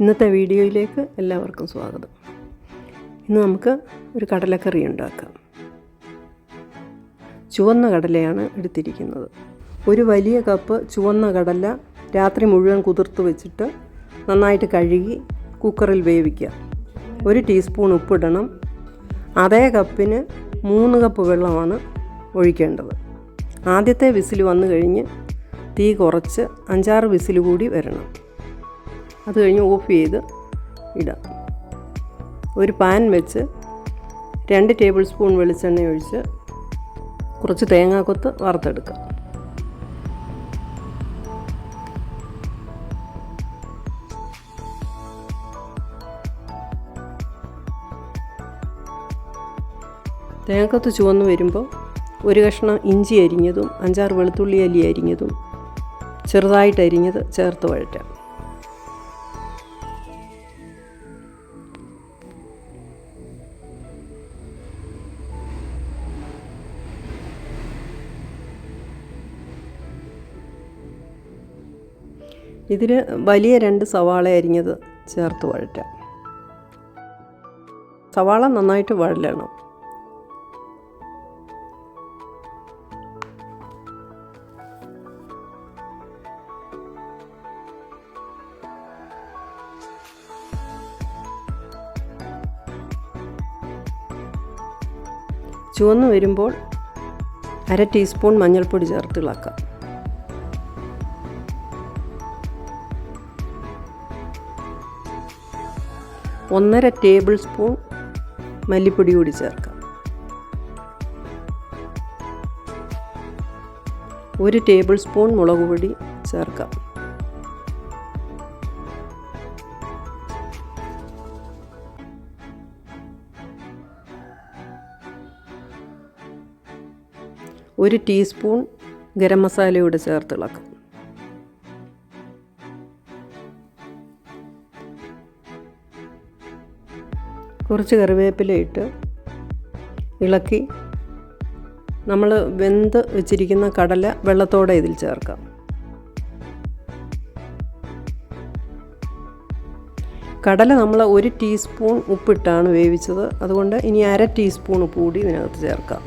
ഇന്നത്തെ വീഡിയോയിലേക്ക് എല്ലാവർക്കും സ്വാഗതം. ഇന്ന് നമുക്ക് ഒരു കടലക്കറി ഉണ്ടാക്കാം. ചുവന്ന കടലയാണ് എടുത്തിരിക്കുന്നത്. ഒരു വലിയ കപ്പ് ചുവന്ന കടല രാത്രി മുഴുവൻ കുതിർത്ത് വെച്ചിട്ട് നന്നായിട്ട് കഴുകി കുക്കറിൽ വേവിക്കുക. ഒരു ടീസ്പൂൺ ഉപ്പിടണം. അതേ കപ്പിന് മൂന്ന് കപ്പ് വെള്ളമാണ് ഒഴിക്കേണ്ടത്. ആദ്യത്തെ വിസിൽ വന്നു കഴിഞ്ഞ് തീ കുറച്ച് അഞ്ചാറ് വിസിൽ കൂടി വരണം. അത് കഴിഞ്ഞ് ഓഫ് ചെയ്ത് ഇടാം. ഒരു പാൻ വെച്ച് രണ്ട് ടേബിൾ സ്പൂൺ വെളിച്ചെണ്ണ ഒഴിച്ച് കുറച്ച് തേങ്ങാക്കൊത്ത് വറുത്തെടുക്കുക തേങ്ങക്കത്ത് ചുവന്ന് വരുമ്പോൾ ഒരു കഷ്ണം ഇഞ്ചി അരിഞ്ഞതും അഞ്ചാറ് വെളുത്തുള്ളി അല്ലി അരിഞ്ഞതും ചെറുതായിട്ട് അരിഞ്ഞത് ചേർത്ത് വഴറ്റാം. ഇതിൽ വലിയ രണ്ട് സവാള അരിഞ്ഞത് ചേർത്ത് വഴറ്റാം. സവാള നന്നായിട്ട് വഴലണം. ചുവന്ന് വരുമ്പോൾ അര ടീസ്പൂൺ മഞ്ഞൾപ്പൊടി ചേർത്ത് ഇളക്കാം. ഒന്നര ടേബിൾ സ്പൂൺ മല്ലിപ്പൊടി കൂടി ചേർക്കാം. ഒരു ടേബിൾ സ്പൂൺ മുളക് പൊടി ചേർക്കാം. ഒരു ടീസ്പൂൺ ഗരം മസാലയോട് ചേർത്ത് കുറച്ച് കറിവേപ്പില ഇട്ട് ഇളക്കി. നമ്മൾ വെന്ത് വെച്ചിരിക്കുന്ന കടല വെള്ളത്തോടെ ഇതിൽ ചേർക്കാം. കടല നമ്മൾ ഒരു ടീസ്പൂൺ ഉപ്പിട്ടാണ് വേവിച്ചത്. അതുകൊണ്ട് ഇനി അര ടീസ്പൂൺ ഉപ്പ് കൂടി ഇതിനകത്ത് ചേർക്കാം.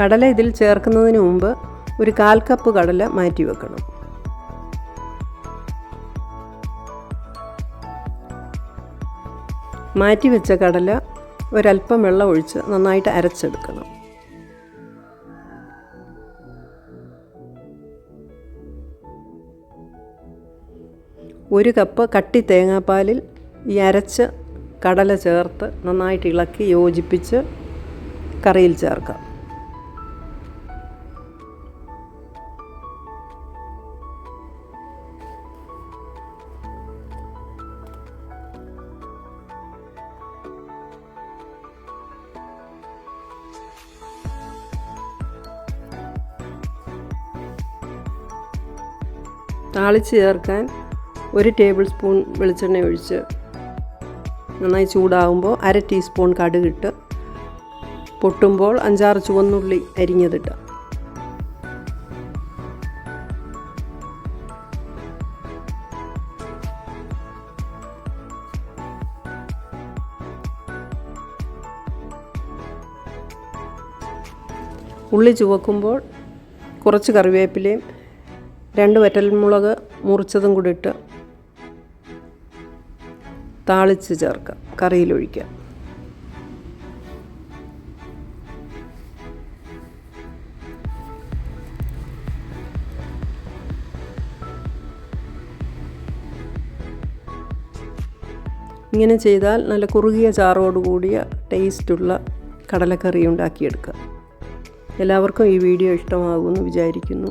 കടല ഇതിൽ ചേർക്കുന്നതിന് മുമ്പ് ഒരു കാൽ കപ്പ് കടല മാറ്റി വെക്കണം. മാറ്റി വെച്ച കടല ഒരല്പം വെള്ളം ഒഴിച്ച് നന്നായിട്ട് അരച്ചെടുക്കണം. ഒരു കപ്പ് കട്ടി തേങ്ങാപ്പാലിൽ ഈ അരച്ച് കടല ചേർത്ത് നന്നായിട്ട് ഇളക്കി യോജിപ്പിച്ച് കറിയിൽ ചേർക്കാം. താളിച്ച് ചേർക്കാൻ ഒരു ടേബിൾ സ്പൂൺ വെളിച്ചെണ്ണ ഒഴിച്ച് നന്നായി ചൂടാകുമ്പോൾ അര ടീസ്പൂൺ കടുകിട്ട് പൊട്ടുമ്പോൾ അഞ്ചാറ് ചുവന്നുള്ളി അരിഞ്ഞതിട്ട്. ഉള്ളി ചുവക്കുമ്പോൾ കുറച്ച് കറിവേപ്പിലയും രണ്ട് വറ്റൽമുളക് മുറിച്ചതും കൂടി ഇട്ട് താളിച്ച് ചേർക്കാം കറിയിലൊഴിക്കാം ഇങ്ങനെ ചെയ്താൽ നല്ല കുറുകിയ ചാറോടുകൂടിയ ടേസ്റ്റുള്ള കടലക്കറി ഉണ്ടാക്കിയെടുക്കാം എല്ലാവർക്കും ഈ വീഡിയോ ഇഷ്ടമാകുമെന്ന് വിചാരിക്കുന്നു.